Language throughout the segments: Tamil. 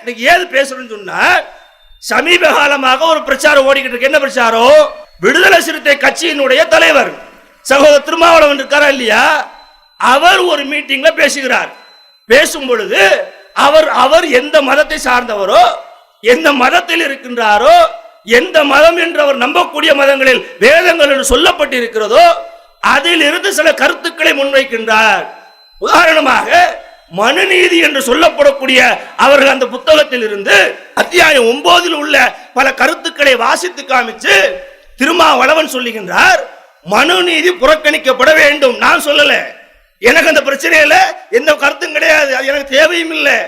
இன்னைக்கு ஏது பேசுறேன்னு சொன்னா சமீப காலமாக ஒரு பிரச்சாரம் ஓடிக்கிட்டு இருக்கு. என்ன பிரச்சாரம்? விடுதலை சிறுத்தை கட்சியினுடைய தலைவர் சகோதரர் திருமாவளவன் இருக்காரா இல்லையா? அவர் ஒரு மீட்டிங்ல பேசுகிறார். பேசும் பொழுது அவர் அவர் எந்த மதத்தை சார்ந்தவரோ எந்த மதத்தில் இருக்கின்றாரோ எந்த மதம் என்று அவர் நம்பக்கூடிய மதங்களில் வேதங்கள் என்று சொல்லப்பட்டிருக்கிறதோ அதிலிருந்து சில கருத்துக்களை முன்வைக்கின்றார். உதாரணமாக மனுநீதி என்று சொல்லப்படக்கூடிய அவர்கள் அந்த புத்தகத்தில் இருந்து அத்தியாயம் ஒன்பதில் உள்ள பல கருத்துக்களை வாசித்து காமிச்சு திருமாவளவன் சொல்லுகின்றார் மனுநீதி புறக்கணிக்கப்பட வேண்டும். நான் சொல்லல. எனக்கு அந்த பிரச்சனையில எந்த கருத்தும் கிடையாது. அது எனக்கு தேவையும் இல்லை.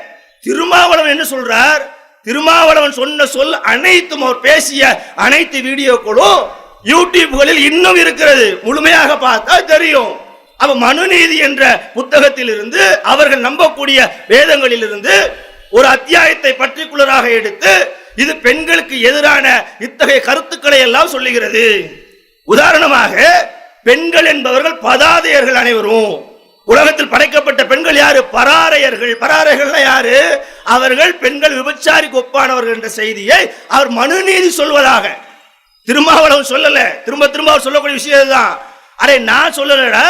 திருமாவளவன் என்ன சொல்றார்? திருமாவளவன் சொன்ன சொல் அனைத்தும் அவர் பேசிய அனைத்து வீடியோக்களும் யூடியூப்களில் இன்னும் இருக்கிறது. முழுமையாக பார்த்தா தெரியும். அப்ப மனுநீதி என்ற புத்தகத்தில் இருந்து அவர்கள் நம்பக்கூடிய வேதங்களில் இருந்து ஒரு அத்தியாயத்தை பர்டிகுலராக எடுத்து இது பெண்களுக்கு எதிரான இத்தகைய கருத்துக்களை எல்லாம் சொல்லுகிறது. உதாரணமாக பெண்கள் என்பவர்கள் பதாதையர்கள் அனைவரும். உலகத்தில் படைக்கப்பட்ட பெண்கள் யாரு? பராரையர்கள். பராரையர்கள் யாரு? அவர்கள் பெண்கள் விபச்சாரிக்கு ஒப்பானவர்கள் என்ற செய்தியை அவர் மனுநீதி சொல்வதாக. திரும்ப திருமாவளவன் சொல்லல. திரும்ப திரும்ப அவர் சொல்லக்கூடிய விஷயம் தான் அரே நான் சொல்லலடா.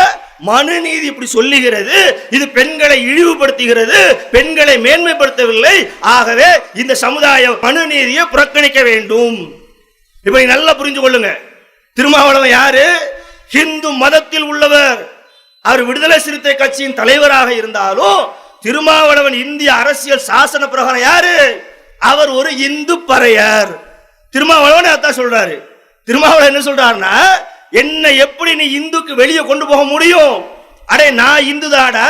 மனுநீதி இப்படி சொல்லுகிறது. இது பெண்களை இழிவுபடுத்துகிறது. பெண்களை மேன்மைப்படுத்தவில்லை. ஆகவே இந்த சமுதாயம் மனுநீதியை புறக்கணிக்க வேண்டும். இப்படி நல்லா புரிஞ்சு கொள்ளுங்க திருமாவளவன் யாரு? ஹிந்து மதத்தில் உள்ளவர். அவர் விடுதலை சிறுத்தை கட்சியின் தலைவராக இருந்தாலும் திருமாவளவன் இந்திய அரசியல் சாசன பிரகாரம் யாரு? அவர் ஒரு இந்து பறையர். திருமாவளவன் அதான் சொல்றாரு. திருமாவளவன் என்ன சொல்றாருன்னா என்ன எப்படி நீ இந்துக்கு வெளியே கொண்டு போக முடியும்? அடே நான் இந்து தாடா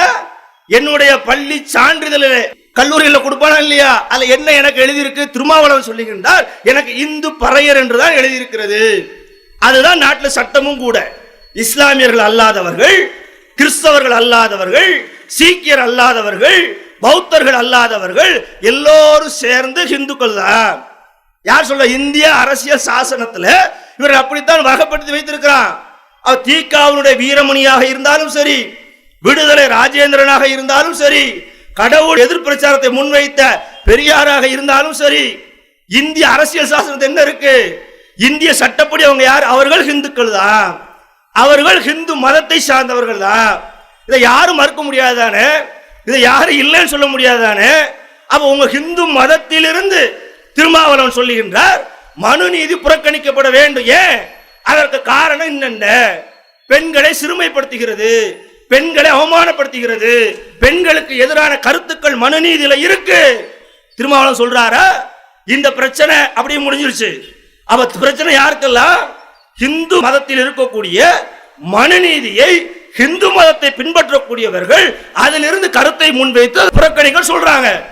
என்னுடைய பள்ளி சான்றிதழ் கல்லூரியில் கொடுப்பானா இல்லையா? அதுல என்ன எனக்கு எழுதியிருக்கு? திருமாவளவன் சொல்லுகின்றார் எனக்கு இந்து பறையர் என்றுதான் எழுதியிருக்கிறது. அதுதான் நாட்டில் சட்டமும் கூட. இஸ்லாமியர்கள் அல்லாதவர்கள் கிறிஸ்தவர்கள் அல்லாதவர்கள் சீக்கியர் அல்லாதவர்கள் பௌத்தர்கள் அல்லாதவர்கள் எல்லோரும் சேர்ந்து ஹிந்துக்கள் தான் யார் சொல்ல இந்திய அரசியல் சாசனத்துல இவர்கள் அப்படித்தான் வகப்படுத்தி வைத்திருக்கிறான் அவர் தீக்காவனுடைய வீரமணியாக இருந்தாலும் சரி விடுதலை ராஜேந்திரனாக இருந்தாலும் சரி கடவுள் எதிர் பிரச்சாரத்தை முன்வைத்த பெரியாராக இருந்தாலும் சரி இந்திய அரசியல் சாசனத்தை என்ன இருக்கு? இந்திய சட்டப்படி அவங்க யார்? அவர்கள் ஹிந்துக்கள் தான். அவர்கள் ஹிந்து மதத்தை சார்ந்தவர்கள் தான். இதை யாரும் மறுக்க முடியாதானே இதை யாரும் இல்லைன்னு சொல்ல முடியாதானே அப்ப உங்க ஹிந்து மதத்திலிருந்து திருமாவளவன் சொல்லுகின்றார் மனுநீதி புறக்கணிக்கப்பட வேண்டும். ஏன்? அதற்கு காரணம் என்னென்ன? பெண்களை சிறுமைப்படுத்துகிறது பெண்களை அவமானப்படுத்துகிறது பெண்களுக்கு எதிரான கருத்துக்கள் மனுநீதியில இருக்கு. திருமாவளம் சொல்றாரா? இந்த பிரச்சனை அப்படியே முடிஞ்சிருச்சு. அவ பிரச்சனை யாருக்கெல்லாம்? இந்து மதத்தில் இருக்கக்கூடிய மனுநீதியை இந்து மதத்தை பின்பற்றக்கூடியவர்கள் அதிலிருந்து கருத்தை முன்வைத்து புறக்கணிகள் சொல்றாங்க.